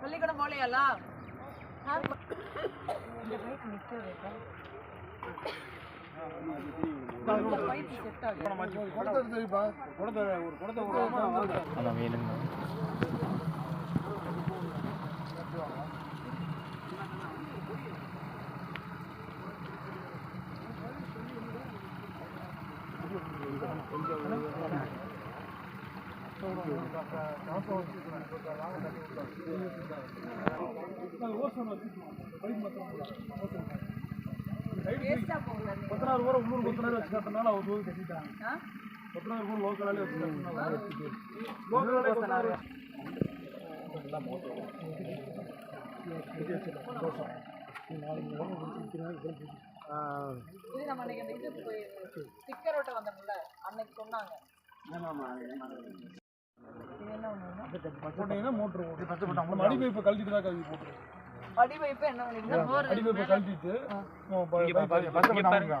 பள்ளிக்கூடம் போலையாலா வேஸ்டா போகுது கொத்தனார் கூட உள்ளூர் கொத்தனார் வச்சுக்கிறதுனால அவர் ஊர் கட்டிட்டாங்க கொத்தனார் கூட லோக்கலாலே வச்சுக்கிறதுனால லோக்கலாலே கொத்தனார் இது நம்ம அன்னைக்கு அன்னைக்கு சொன்னாங்க. போட்டீங்கன்னா மோட்ரு ஓடும் நம்ம அடி பைப்பை கழட்டிட்டு தான் கழுவி போட்டுருவோம் அடி வைப்பு என்ன போர் அடி பைப்பை கழட்டிட்டு பைப்பை